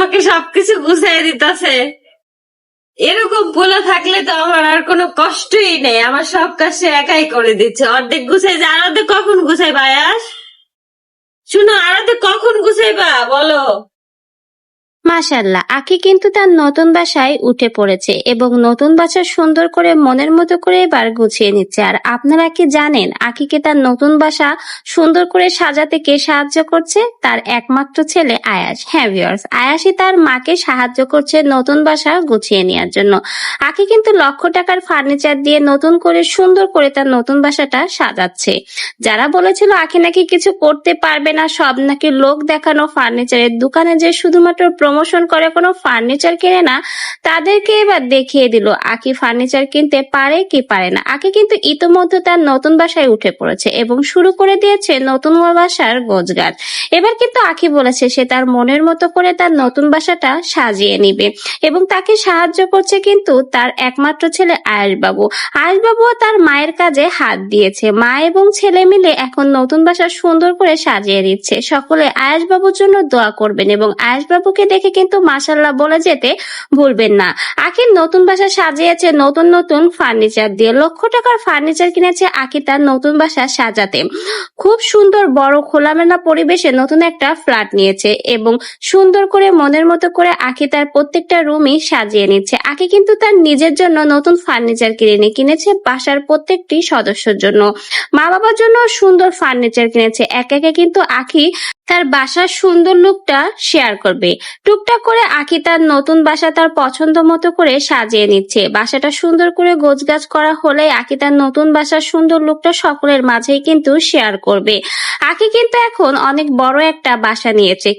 আমাকে সবকিছু গুছাই দিতেছে। এরকম বলে থাকলে তো আমার আর কোনো কষ্টই নেই। আমার সব কাজ সে একাই করে দিচ্ছে। অর্ধেক গুছাই যে আর কখন গুছাই বায়াস শুনো, আর অর্ধেক কখন গুছাইবা, বলো। মাশাল্লাহ আখি কিন্তু তার নতুন বাসায় উঠে পড়েছে এবং নতুন বাসা সুন্দর করে মনের মতো করে এবার গুছিয়ে নিচ্ছে। আর আপনারা কি জানেন আখিকে তার নতুন বাসা সুন্দর করে সাজাতে কে সাহায্য করছে? তার একমাত্র ছেলে আয়াস। হ্যাঁ ভিউয়ার্স আয়াসই তার মাকে সাহায্য করছে নতুন বাসা গুছিয়ে নেওয়ার জন্য। আখি কিন্তু লক্ষ টাকার ফার্নিচার দিয়ে নতুন করে সুন্দর করে তার নতুন বাসাটা সাজাচ্ছে। যারা বলেছিল আখি নাকি কিছু করতে পারবে না, সব নাকি লোক দেখানো ফার্নিচারের দোকানে যে শুধুমাত্র প্রমোশন করে, কোনো ফার্নিচার কেনে না, তাদেরকে এবার দেখিয়ে দিল, আকি ফার্নিচার কিনতে পারে কি পারে না। আকি কিন্তু ইতোমধ্যে তার নতুন বাসায় উঠে পড়েছে এবং শুরু করে দিয়েছে নতুন বাসার গোজগাছ এবার কিন্তু আখি বলেছে সে তার মনের মতো করে তার নতুন বাসাটা সাজিয়ে নিবে এবং তাকে সাহায্য করছে কিন্তু তার একমাত্র ছেলে আয়েশ বাবু আয়েশ বাবুও তার মায়ের কাজে হাত দিয়েছে। মা এবং ছেলে মিলে এখন নতুন বাসা সুন্দর করে সাজিয়ে দিচ্ছে সকলে আয়েশ বাবুর জন্য দোয়া করবেন এবং আয়েশ বাবুকে দেখে কিন্তু মাসাল্লাহ বলে যেতে ভুলবেন না। আখির নতুন বাসা সাজিয়েছে, নতুন নতুন ফার্নিচার দিয়ে। লক্ষ টাকার ফার্নিচার কিনেছে আখি তার নতুন বাসা সাজাতে। খুব সুন্দর বড় খোলামেলা পরিবেশে নতুন একটা ফ্ল্যাট নিয়েছে এবং সুন্দর করে মনের মতো করে আখি তার প্রত্যেকটা রুমই সাজিয়ে নিচ্ছে। আখি কিন্তু তার নিজের জন্য নতুন ফার্নিচার কিনে কিনেছে বাসার প্রত্যেকটি সদস্যের জন্য। মা বাবার জন্য সুন্দর ফার্নিচার কিনেছে। এক একে কিন্তু আখি তার বাসার সুন্দর লুকটা শেয়ার করবে। টুকটাক করে আখি তার নতুন বাসা তার পছন্দ মতো করে সাজিয়ে নিচ্ছে। বাসাটা সুন্দর করে গোছগাছ করা হলে আখি তার নতুন বাসার সুন্দর লুকটা সকলের মাঝেই কিন্তু শেয়ার করবে। আখি কিন্তু এখন অনেক বড় একটা বাসা নিয়েছে।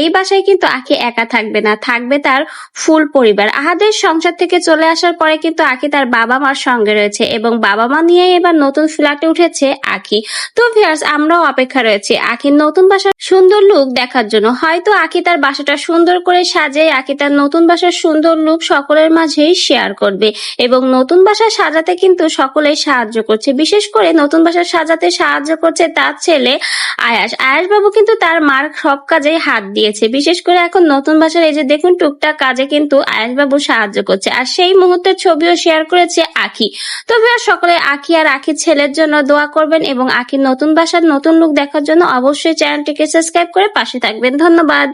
এই বাসায় কিন্তু আখি একা থাকবে না, থাকবে তার ফুল পরিবার। আহাদের সংসার থেকে চলে আসার পরে কিন্তু আখি তার বাবা মার সঙ্গে রয়েছে এবং বাবা মা নিয়ে এবার নতুন ফ্ল্যাটে উঠেছে আঁকি। তো ভিউয়ার্স আমরাও অপেক্ষা রয়েছে। আখির নতুন বাসার সুন্দর লুক দেখার জন্য। হয়তো আখি তার বাসাটা সুন্দর করে সাজিয়ে আখি তার নতুন বাসার সুন্দর লুক সকলের মাঝেই শেয়ার করবে এবং নতুন বাসা সাজাতে কিন্তু সকলেই সাহায্য করছে। বিশেষ করে নতুন বাসা সাজাতে সাহায্য করছে তার ছেলে আয়াস। আয়াস বাবু কিন্তু তার মার সব কাজে হাত দিয়েছে। বিশেষ করে এখন নতুন বাসার এই যে দেখুন টুকটাক কাজে কিন্তু আয়াস বাবু সাহায্য করছে। আর সেই মুহূর্তের ছবিও শেয়ার করেছে আখি। তবে ভিউয়ার্স সকলে আখি আর আখির ছেলের জন্য দোয়া করবেন এবং আখির নতুন বাসার নতুন লুক দেখার জন্য অবশ্যই চ্যানেলটিকে সাবস্ক্রাইব করে পাশে থাকবেন। ধন্যবাদ।